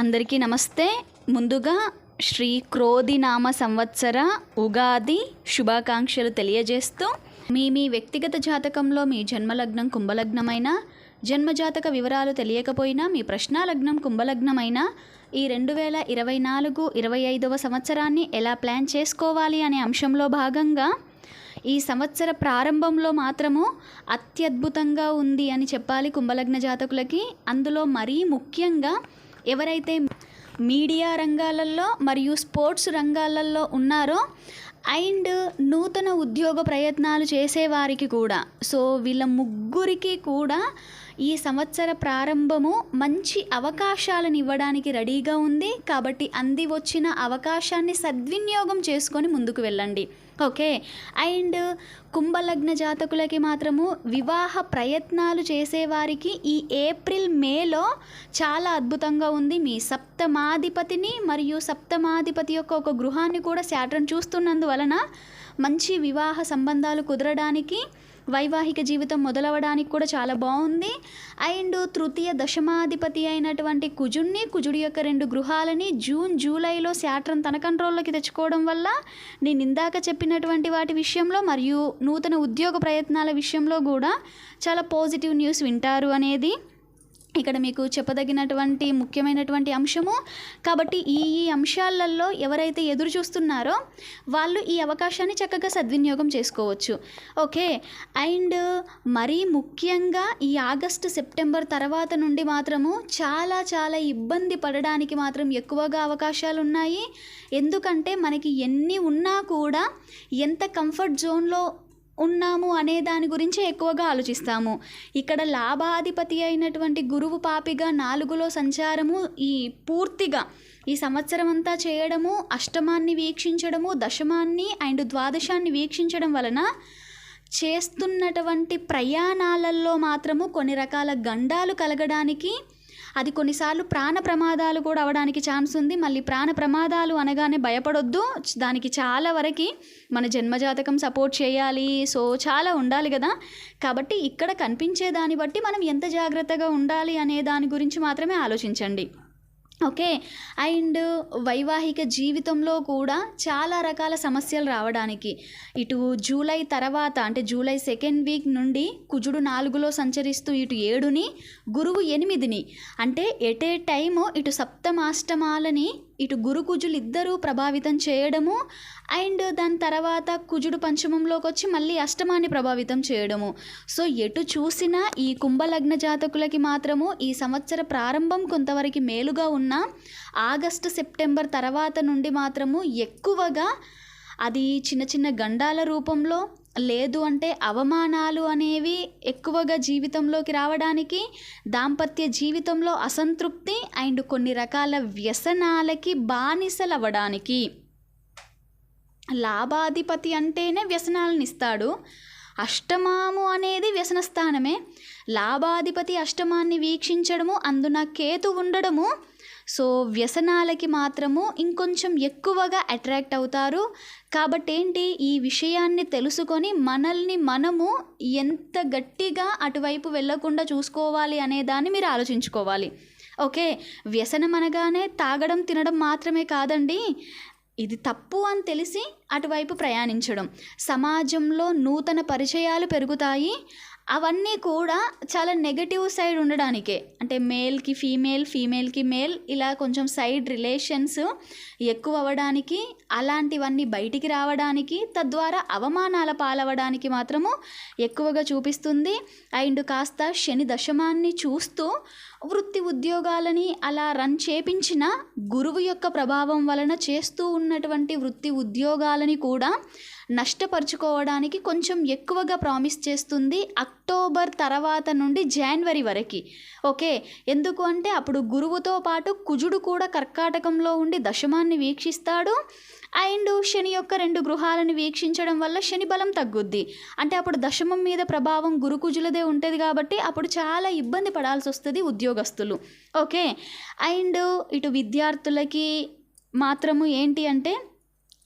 అందరికీ నమస్తే. ముందుగా శ్రీ క్రోధినామ సంవత్సర ఉగాది శుభాకాంక్షలు తెలియజేస్తూ మీ మీ వ్యక్తిగత జాతకంలో మీ జన్మలగ్నం కుంభలగ్నమైన జన్మజాతక వివరాలు తెలియకపోయినా మీ ప్రశ్నాలగ్నం కుంభలగ్నమైన ఈ రెండు వేల ఇరవై నాలుగు ఇరవై ఐదవ సంవత్సరాన్ని ఎలా ప్లాన్ చేసుకోవాలి అనే అంశంలో భాగంగా ఈ సంవత్సర ప్రారంభంలో మాత్రము అత్యద్భుతంగా ఉంది అని చెప్పాలి కుంభలగ్న జాతకులకి. అందులో మరీ ముఖ్యంగా ఎవరైతే మీడియా రంగాలలో మరియు స్పోర్ట్స్ రంగాలలో ఉన్నారో అండ్ నూతన ఉద్యోగ ప్రయత్నాలు చేసేవారికి కూడా సో వీళ్ళ ముగ్గురికి కూడా ఈ సంవత్సర ప్రారంభము మంచి అవకాశాలను ఇవ్వడానికి రెడీగా ఉంది. కాబట్టి అంది వచ్చిన అవకాశాన్ని సద్వినియోగం చేసుకొని ముందుకు వెళ్ళండి. ఓకే? అండ్ కుంభలగ్న జాతకులకి మాత్రము వివాహ ప్రయత్నాలు చేసేవారికి ఈ ఏప్రిల్ మేలో చాలా అద్భుతంగా ఉంది. మీ సప్తమాధిపతిని మరియు సప్తమాధిపతి యొక్క ఒక గృహాన్ని కూడా శాటర్న్ చూస్తున్నందువలన మంచి వివాహ సంబంధాలు కుదరడానికి వైవాహిక జీవితం మొదలవడానికి కూడా చాలా బాగుంది. అండ్ తృతీయ దశమాధిపతి అయినటువంటి కుజుణ్ణి కుజుడి యొక్క రెండు గృహాలని జూన్ జూలైలో శాట్రన్ తన కంట్రోల్లోకి తెచ్చుకోవడం వల్ల నేను ఇందాక చెప్పినటువంటి వాటి విషయంలో మరియు నూతన ఉద్యోగ ప్రయత్నాల విషయంలో కూడా చాలా పాజిటివ్ న్యూస్ వింటారు అనేది. ఇక్కడ మీకు చెప్పదగినటువంటి ముఖ్యమైనటువంటి అంశము. కాబట్టి ఈ ఈ అంశాలలో ఎవరైతే ఎదురు చూస్తున్నారో వాళ్ళు ఈ అవకాశాన్ని చక్కగా సద్వినియోగం చేసుకోవచ్చు. ఓకే? అండ్ మరీ ముఖ్యంగా ఈ ఆగస్టు సెప్టెంబర్ తర్వాత నుండి మాత్రము చాలా చాలా ఇబ్బంది పడడానికి మాత్రం ఎక్కువగా అవకాశాలు ఉన్నాయి ఎందుకంటే మనకి ఎన్ని ఉన్నా కూడా ఎంత కంఫర్ట్ జోన్లో ఉన్నాము అనే దాని గురించే ఎక్కువగా ఆలోచిస్తాము. ఇక్కడ లాభాధిపతి అయినటువంటి గురువు పాపిగా నాలుగులో సంచారము ఈ పూర్తిగా ఈ సంవత్సరం అంతా చేయడము అష్టమాన్ని వీక్షించడము దశమాన్ని అండ్ ద్వాదశాన్ని వీక్షించడం వలన చేస్తున్నటువంటి ప్రయాణాలలో మాత్రము కొన్ని రకాల గండాలు కలగడానికి అది కొన్నిసార్లు ప్రాణ ప్రమాదాలు కూడా అవడానికి ఛాన్స్ ఉంది. మళ్ళీ ప్రాణ ప్రమాదాలు అనగానే భయపడొద్దు. దానికి చాలా వరకు మన జన్మజాతకం సపోర్ట్ చేయాలి. సో చాలా ఉండాలి కదా. కాబట్టి ఇక్కడ కనిపించే దాన్ని బట్టి మనం ఎంత జాగ్రత్తగా ఉండాలి అనే దాని గురించి మాత్రమే ఆలోచించండి. ఓకే. అండ్ వైవాహిక జీవితంలో కూడా చాలా రకాల సమస్యలు రావడానికి. ఇటు జూలై తర్వాత అంటే జూలై సెకండ్ వీక్ నుండి కుజుడు నాలుగులో సంచరిస్తూ ఇటు ఏడుని గురువు ఎనిమిదిని. అంటే ఎట్ ఏ టైము ఇటు సప్తమాష్టమాలని ఇటు గురు కుజులు ఇద్దరూ ప్రభావితం చేయడము అండ్ దాని తర్వాత కుజుడు పంచమంలోకి వచ్చి మళ్ళీ అష్టమాన్ని ప్రభావితం చేయడము. సో ఎటు చూసినా ఈ కుంభలగ్న జాతకులకి మాత్రము ఈ సంవత్సర ప్రారంభం కొంతవరకు మేలుగా ఉన్న ఆగస్టు సెప్టెంబర్ తర్వాత నుండి మాత్రము ఎక్కువగా అది చిన్న చిన్న గండాల రూపంలో లేదు అంటే అవమానాలు అనేవి ఎక్కువగా జీవితంలోకి రావడానికి దాంపత్య జీవితంలో అసంతృప్తి అండ్ కొన్ని రకాల వ్యసనాలకి బానిసలవ్వడానికి. లాభాధిపతి అంటేనే వ్యసనాలను ఇస్తాడు అష్టమాము అనేది వ్యసన స్థానమే లాభాధిపతి అష్టమాన్ని వీక్షించడము అందున కేతు ఉండడము సో వ్యసనాలకి మాత్రము ఇంకొంచెం ఎక్కువగా అట్రాక్ట్ అవుతారు. కాబట్టి ఏంటి ఈ విషయాన్ని తెలుసుకొని మనల్ని మనము ఎంత గట్టిగా అటువైపు వెళ్ళకుండా చూసుకోవాలి అనే దాన్ని మీరు ఆలోచించుకోవాలి. ఓకే? వ్యసనం అనగానే తాగడం తినడం మాత్రమే కాదండి. ఇది తప్పు అని తెలిసి అటువైపు ప్రయాణించడం. సమాజంలో నూతన పరిచయాలు పెరుగుతాయి. అవన్నీ కూడా చాలా నెగటివ్ సైడ్ ఉండడానికే. అంటే మేల్కి ఫీమేల్ ఫీమేల్కి మేల్ ఇలా కొంచెం సైడ్ రిలేషన్స్ ఎక్కువ అవ్వడానికి అలాంటివన్నీ బయటికి రావడానికి తద్వారా అవమానాల పాలవడానికి మాత్రము ఎక్కువగా చూపిస్తుంది. అండ్ కాస్త శని దశమాన్ని చూస్తూ వృత్తి ఉద్యోగాలని అలా రన్ చేపించిన గురువు యొక్క ప్రభావం వలన చేస్తూ ఉన్నటువంటి వృత్తి ఉద్యోగాలని కూడా నష్టపరుచుకోవడానికి కొంచెం ఎక్కువగా ప్రామిస్ చేస్తుంది అక్టోబర్ తర్వాత నుండి జనవరి వరకు. ఓకే? ఎందుకు అంటే అప్పుడు గురువుతో పాటు కుజుడు కూడా కర్కాటకంలో ఉండి దశమాన్ని వీక్షిస్తాడు. అండ్ శని యొక్క రెండు గృహాలను వీక్షించడం వల్ల శని బలం తగ్గుద్ది. అంటే అప్పుడు దశమం మీద ప్రభావం గురుకుజులదే ఉంటుంది కాబట్టి అప్పుడు చాలా ఇబ్బంది పడాల్సి వస్తుంది ఉద్యోగస్తులు. ఓకే? అండ్ ఇటు విద్యార్థులకి మాత్రము ఏంటి అంటే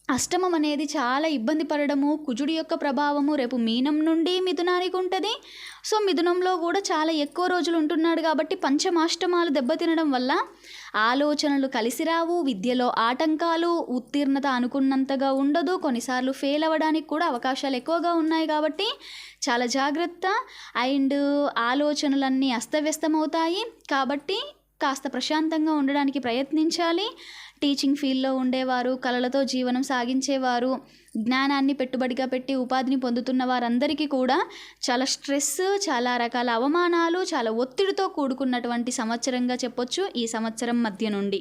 అష్టమం అనేది చాలా ఇబ్బంది పడడము కుజుడి యొక్క ప్రభావము రేపు మీనం నుండి మిథునానికి ఉంటుంది. సో మిథునంలో కూడా చాలా ఎక్కువ రోజులు ఉంటున్నాడు కాబట్టి పంచమాష్టమాలు దెబ్బతినడం వల్ల ఆలోచనలు కలిసి రావు విద్యలో ఆటంకాలు ఉత్తీర్ణత అనుకున్నంతగా ఉండదు కొన్నిసార్లు ఫెయిల్ అవ్వడానికి కూడా అవకాశాలు ఎక్కువగా ఉన్నాయి కాబట్టి చాలా జాగ్రత్త. అండ్ ఆలోచనలన్నీ అస్తవ్యస్తమవుతాయి. కాబట్టి కాస్త ప్రశాంతంగా ఉండడానికి ప్రయత్నించాలి. టీచింగ్ ఫీల్డ్లో ఉండేవారు కళలతో జీవనం సాగించేవారు జ్ఞానాన్ని పెట్టుబడిగా పెట్టి ఉపాధిని పొందుతున్న వారందరికీ కూడా చాలా స్ట్రెస్ చాలా రకాల అవమానాలు చాలా ఒత్తిడితో కూడుకున్నటువంటి సంవత్సరంగా చెప్పొచ్చు ఈ సంవత్సరం మధ్య నుండి.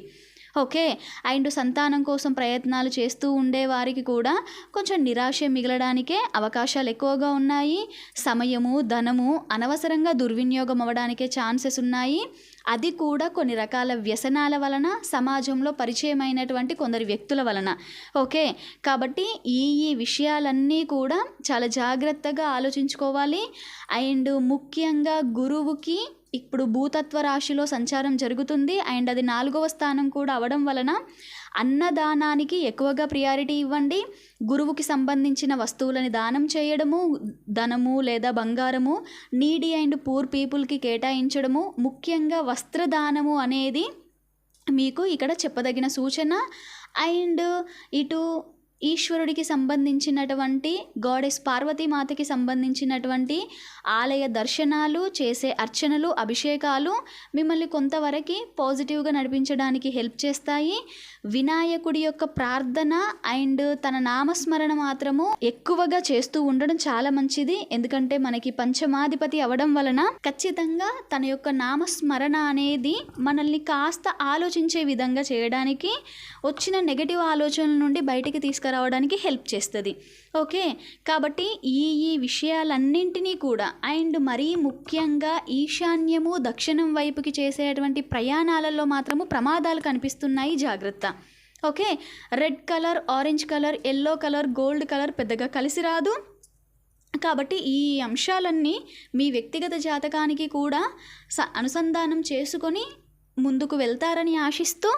ఓకే. అండ్ సంతానం కోసం ప్రయత్నాలు చేస్తూ ఉండే వారికి కూడా కొంచెం నిరాశ మిగలడానికే అవకాశాలు ఎక్కువగా ఉన్నాయి. సమయము ధనము అనవసరంగా దుర్వినియోగం అవ్వడానికే ఛాన్సెస్ ఉన్నాయి. అది కూడా కొన్ని రకాల వ్యసనాల వలన సమాజంలో పరిచయమైనటువంటి కొందరు వ్యక్తుల వలన. ఓకే. కాబట్టి ఈ ఈ విషయాలన్నీ కూడా చాలా జాగ్రత్తగా ఆలోచించుకోవాలి. అండ్ ముఖ్యంగా గురువుకి ఇప్పుడు భూతత్వ రాశిలో సంచారం జరుగుతుంది. అండ్ అది నాలుగవ స్థానం కూడా అవడం వలన అన్నదానానికి ఎక్కువగా ప్రియారిటీ ఇవ్వండి. గురువుకి సంబంధించిన వస్తువులని దానం చేయడము ధనము లేదా బంగారము నీడీ అండ్ పూర్ పీపుల్కి కేటాయించడము ముఖ్యంగా వస్త్రదానము అనేది మీకు ఇక్కడ చెప్పదగిన సూచన. అండ్ ఇటు ఈశ్వరుడికి సంబంధించినటువంటి గాడెస్ పార్వతీమాతకి సంబంధించినటువంటి ఆలయ దర్శనాలు చేసే అర్చనలు అభిషేకాలు మిమ్మల్ని కొంతవరకు పాజిటివ్గా నడిపించడానికి హెల్ప్ చేస్తాయి. వినాయకుడి యొక్క ప్రార్థన అండ్ తన నామస్మరణ మాత్రము ఎక్కువగా చేస్తూ ఉండడం చాలా మంచిది. ఎందుకంటే మనకి పంచమాధిపతి అవడం వలన ఖచ్చితంగా తన యొక్క నామస్మరణ అనేది మనల్ని కాస్త ఆలోచించే విధంగా చేయడానికి వచ్చిన నెగటివ్ ఆలోచనల నుండి బయటికి తీసుకురావడానికి హెల్ప్ చేస్తుంది. ఓకే? కాబట్టి ఈ ఈ విషయాలన్నింటినీ కూడా అండ్ మరీ ముఖ్యంగా ఈశాన్యము దక్షిణం వైపుకి చేసేటువంటి ప్రయాణాలలో మాత్రము ప్రమాదాలు కనిపిస్తున్నాయి జాగ్రత్త. Okay? Red colour orange colour yellow colour gold colour పెద్దగా కలిసి రాదు. కాబట్టి ఈ అంశాలన్నీ మీ వ్యక్తిగత జాతకానికి కూడా స అనుసంధానం చేసుకొని ముందుకు వెళ్తారని ఆశిస్తూ